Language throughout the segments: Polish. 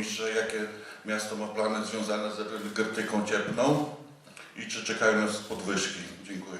burmistrze, jakie miasto ma plany związane z energetyką cieplną i czy czekają nas podwyżki? Dziękuję.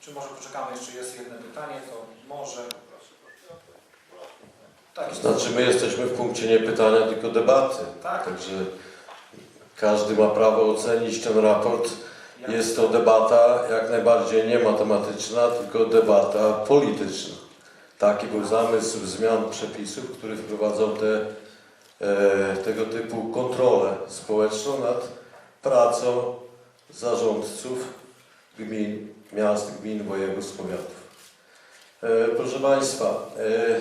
Czy może poczekamy, jeszcze jest jedno pytanie, to może... Tak, Znaczy my jesteśmy w punkcie nie pytania, tylko debaty. tak. Także każdy ma prawo ocenić ten raport. Jest to debata jak najbardziej nie matematyczna, tylko debata polityczna. Taki był zamysł zmian przepisów, który wprowadzał te, e, tego typu kontrolę społeczną nad pracą zarządców gmin, miast, gmin, województw, powiatów. E, proszę Państwa, e,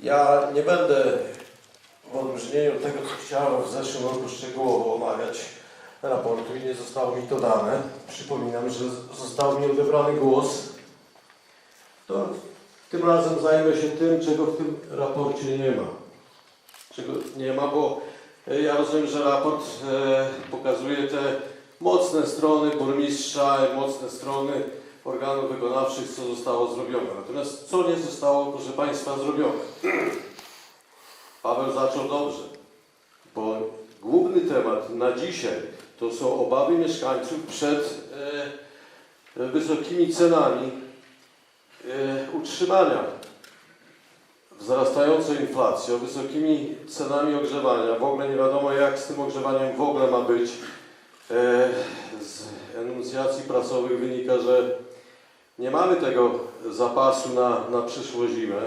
ja nie będę w odróżnieniu od tego, co chciałem w zeszłym roku szczegółowo omawiać raportu i nie zostało mi to dane. Przypominam, że został mi odebrany głos. To tym razem zajmę się tym, czego w tym raporcie nie ma. Czego nie ma, bo e, ja rozumiem, że raport e, pokazuje te mocne strony burmistrza, mocne strony organów wykonawczych, co zostało zrobione. Natomiast co nie zostało, proszę Państwa, zrobione? Paweł zaczął dobrze, bo główny temat na dzisiaj to są obawy mieszkańców przed e, wysokimi cenami e, utrzymania, wzrastającą inflacją, wysokimi cenami ogrzewania. W ogóle nie wiadomo jak z tym ogrzewaniem w ogóle ma być. E, z enuncjacji prasowych wynika, że nie mamy tego zapasu na, na przyszłą zimę.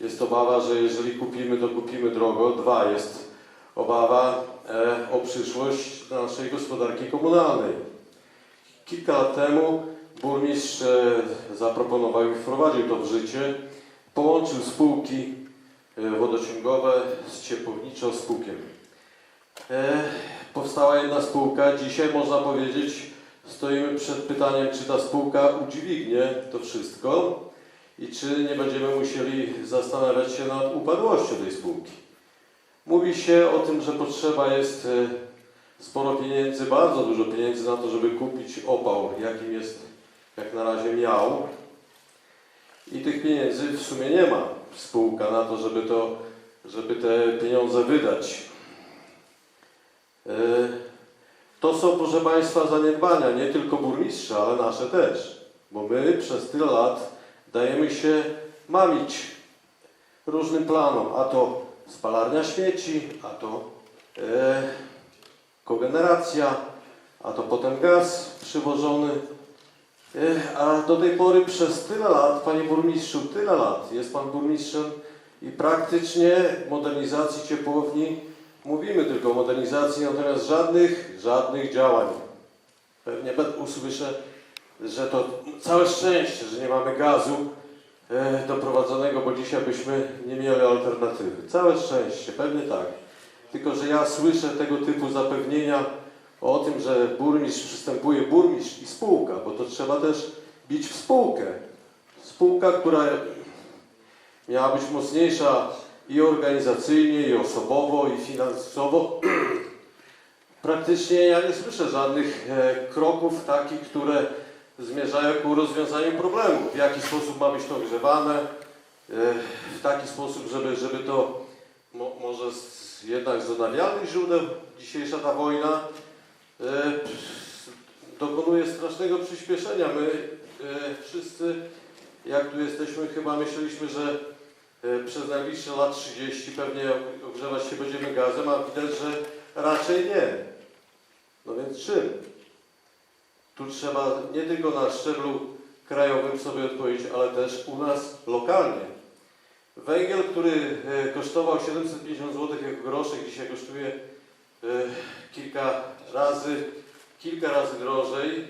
Jest obawa, że jeżeli kupimy, to kupimy drogo. Dwa, jest obawa e, o przyszłość naszej gospodarki komunalnej. Kilka lat temu burmistrz e, zaproponował i wprowadził to w życie. Połączył spółki e, wodociągowe z ciepłowniczą spółkiem. E, powstała jedna spółka. Dzisiaj można powiedzieć, stoimy przed pytaniem, czy ta spółka udźwignie to wszystko i czy nie będziemy musieli zastanawiać się nad upadłością tej spółki. Mówi się o tym, że potrzeba jest e, sporo pieniędzy, bardzo dużo pieniędzy na to, żeby kupić opał, jakim jest jak na razie miał. I tych pieniędzy w sumie nie ma spółka na to, żeby, to, żeby te pieniądze wydać. E, To są, proszę Państwa, zaniedbania nie tylko burmistrza, ale nasze też. Bo my przez tyle lat dajemy się mamić różnym planom, a to spalarnia śmieci, a to e, kogeneracja, a to potem gaz przywożony. E, a do tej pory przez tyle lat, Panie Burmistrzu, tyle lat jest Pan Burmistrzem i praktycznie modernizacji ciepłowni mówimy tylko o modernizacji, natomiast żadnych, żadnych działań. Pewnie usłyszę, że to całe szczęście, że nie mamy gazu doprowadzonego, bo dzisiaj byśmy nie mieli alternatywy. Całe szczęście, pewnie tak. Tylko, że ja słyszę tego typu zapewnienia o tym, że burmistrz przystępuje burmistrz i spółka, bo to trzeba też bić w spółkę. Spółka, która miała być mocniejsza i organizacyjnie, i osobowo, i finansowo. Praktycznie ja nie słyszę żadnych e, kroków takich, które zmierzają ku rozwiązaniu problemu. W jaki sposób ma być to ogrzewane, e, w taki sposób, żeby, żeby to mo, może z, jednak z odnawialnych źródeł, dzisiejsza ta wojna e, dokonuje strasznego przyspieszenia. My e, wszyscy, jak tu jesteśmy, chyba myśleliśmy, że przez najbliższe lat 30 pewnie ogrzewać się będziemy gazem, a widać, że raczej nie. No więc czym? Tu trzeba nie tylko na szczeblu krajowym sobie odpowiedzieć, ale też u nas lokalnie. Węgiel, który e, kosztował 750 zł jako groszek, dzisiaj kosztuje e, kilka razy, kilka razy drożej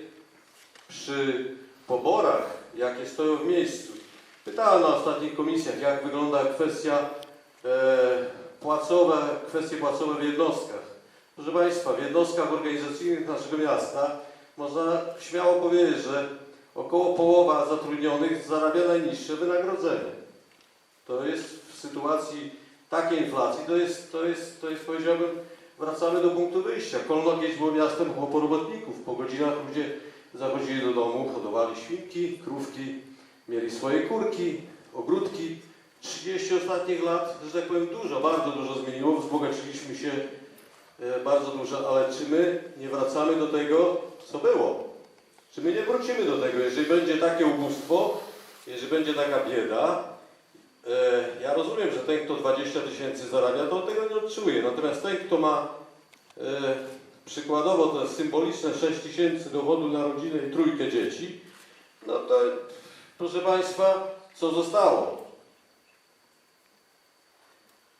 przy poborach, jakie stoją w miejscu. Pytałem na ostatnich komisjach, jak wygląda kwestia e, płacowe, kwestie płacowe w jednostkach. Proszę Państwa, w jednostkach organizacyjnych naszego miasta można śmiało powiedzieć, że około połowa zatrudnionych zarabia najniższe wynagrodzenie. To jest w sytuacji takiej inflacji, to jest, to jest, to jest powiedziałbym, wracamy do punktu wyjścia. Kolnogieć było miastem chłoporobotników. Po godzinach ludzie zachodzili do domu, hodowali świnki, krówki, mieli swoje kurki, ogródki. 30 ostatnich lat, że tak powiem, dużo, bardzo dużo zmieniło, wzbogaciliśmy się bardzo dużo, ale czy my nie wracamy do tego, co było? Czy my nie wrócimy do tego, jeżeli będzie takie ubóstwo, jeżeli będzie taka bieda, e, ja rozumiem, że ten, kto 20 tysięcy zarabia, to tego nie odczuje. Natomiast ten, kto ma e, przykładowo to symboliczne 6 tysięcy dowodu na rodzinę i trójkę dzieci, no to proszę Państwa, co zostało?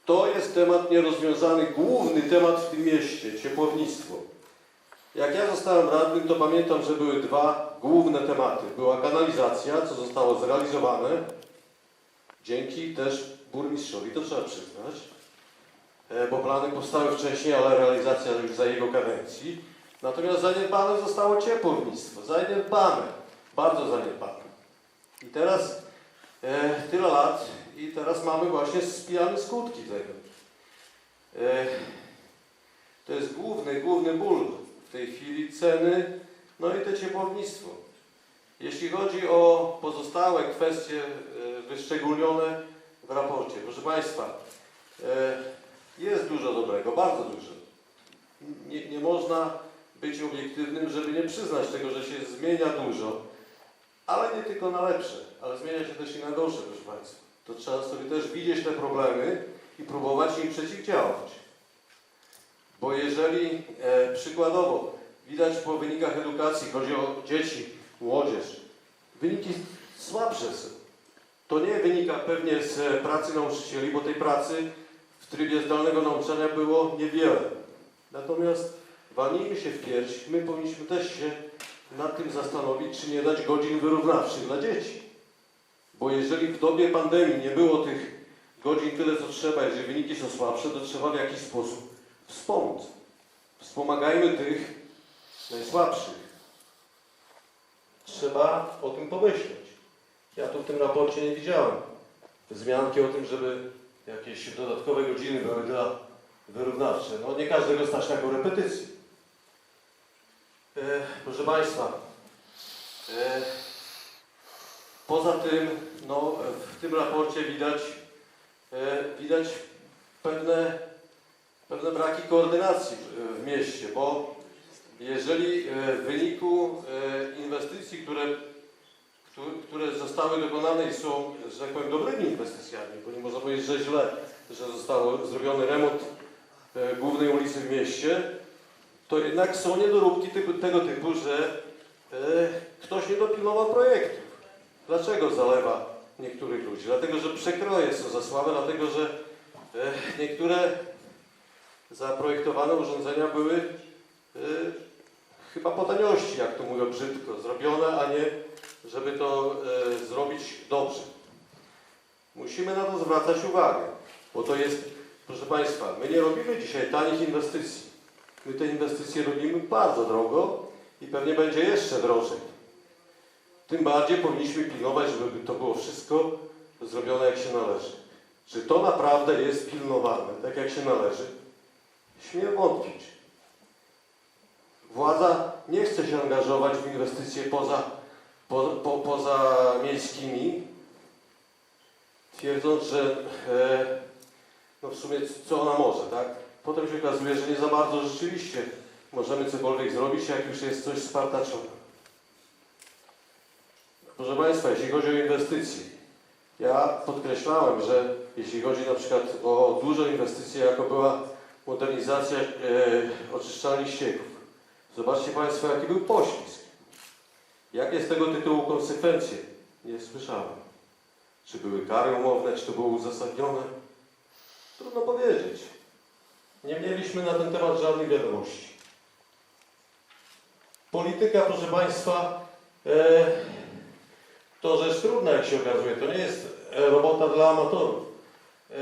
To jest temat nierozwiązany, główny temat w tym mieście, ciepłownictwo. Jak ja zostałem radnym, to pamiętam, że były dwa główne tematy. Była kanalizacja, co zostało zrealizowane, dzięki też burmistrzowi, to trzeba przyznać, e, bo plany powstały wcześniej, ale realizacja już za jego kadencji. Natomiast zaniedbane zostało ciepłownictwo, zaniedbane, bardzo zaniedbane. I teraz e, tyle lat i teraz mamy właśnie spijane skutki tego. E, to jest główny, główny ból w tej chwili ceny, no i to ciepłownictwo. Jeśli chodzi o pozostałe kwestie e, wyszczególnione w raporcie, proszę Państwa, e, jest dużo dobrego, bardzo dużo. Nie, nie można być obiektywnym, żeby nie przyznać tego, że się zmienia dużo, ale nie tylko na lepsze, ale zmienia się też i na gorsze, proszę Państwa. To trzeba sobie też widzieć te problemy i próbować im przeciwdziałać. Bo jeżeli e, przykładowo widać po wynikach edukacji, chodzi o dzieci, młodzież, wyniki słabsze są. To nie wynika pewnie z pracy nauczycieli, bo tej pracy w trybie zdalnego nauczania było niewiele. Natomiast walnijmy się w pierś, my powinniśmy też się nad tym zastanowić, czy nie dać godzin wyrównawczych dla dzieci. Bo jeżeli w dobie pandemii nie było tych godzin tyle, co trzeba, jeżeli wyniki są słabsze, to trzeba w jakiś sposób wspomóc. Wspomagajmy tych najsłabszych. Trzeba o tym pomyśleć. Ja tu w tym raporcie nie widziałem wzmianki o tym, żeby jakieś dodatkowe godziny były dla wyrównawcze. No nie każdego stać na taką repetycję. E, proszę Państwa, e, poza tym, no, w tym raporcie widać, e, widać pewne, pewne braki koordynacji w, w mieście, bo jeżeli e, w wyniku e, inwestycji, które, które, zostały dokonane i są, że tak powiem, dobrymi inwestycjami, bo nie można powiedzieć, że źle, że został zrobiony remont e, głównej ulicy w mieście, to jednak są niedoróbki typu, tego typu, że e, ktoś nie dopilnował projektów. Dlaczego zalewa niektórych ludzi? Dlatego, że przekroje są za słabe, dlatego, że e, niektóre zaprojektowane urządzenia były e, chyba po taniości, jak to mówią brzydko, zrobione, a nie żeby to e, zrobić dobrze. Musimy na to zwracać uwagę, bo to jest, proszę Państwa, my nie robimy dzisiaj tanich inwestycji. My te inwestycje robimy bardzo drogo i pewnie będzie jeszcze drożej. Tym bardziej powinniśmy pilnować, żeby to było wszystko zrobione jak się należy. Czy to naprawdę jest pilnowane tak jak się należy? Śmiem wątpić. Władza nie chce się angażować w inwestycje poza, po, po, poza miejskimi, twierdząc, że e, no w sumie co ona może, tak? Potem się okazuje, że nie za bardzo rzeczywiście możemy cokolwiek zrobić, jak już jest coś spartaczone. Proszę Państwa, jeśli chodzi o inwestycje, ja podkreślałem, że jeśli chodzi na przykład o dużą inwestycję, jako była modernizacja e, oczyszczalni ścieków, zobaczcie Państwo, jaki był poślizg. Jakie z tego tytułu konsekwencje? Nie słyszałem. Czy były kary umowne, czy to było uzasadnione? Trudno powiedzieć. Nie mieliśmy na ten temat żadnych wiadomości. Polityka, proszę Państwa, e, to rzecz trudna, jak się okazuje. To nie jest e, robota dla amatorów. E,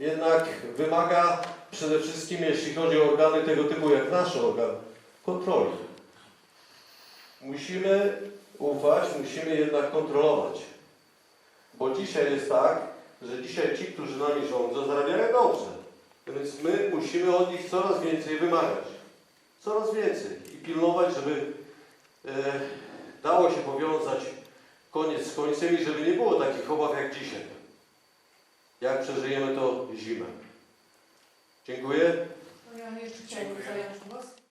jednak wymaga przede wszystkim, jeśli chodzi o organy tego typu jak nasz organ, kontroli. Musimy ufać, musimy jednak kontrolować. Bo dzisiaj jest tak, że dzisiaj ci, którzy nami rządzą, zarabiają. Więc my musimy od nich coraz więcej wymagać. Coraz więcej. I pilnować, żeby e, dało się powiązać koniec z końcem i żeby nie było takich obaw jak dzisiaj. Jak przeżyjemy to zimę. Dziękuję. Ja jeszcze Dziękuję. zająć głos.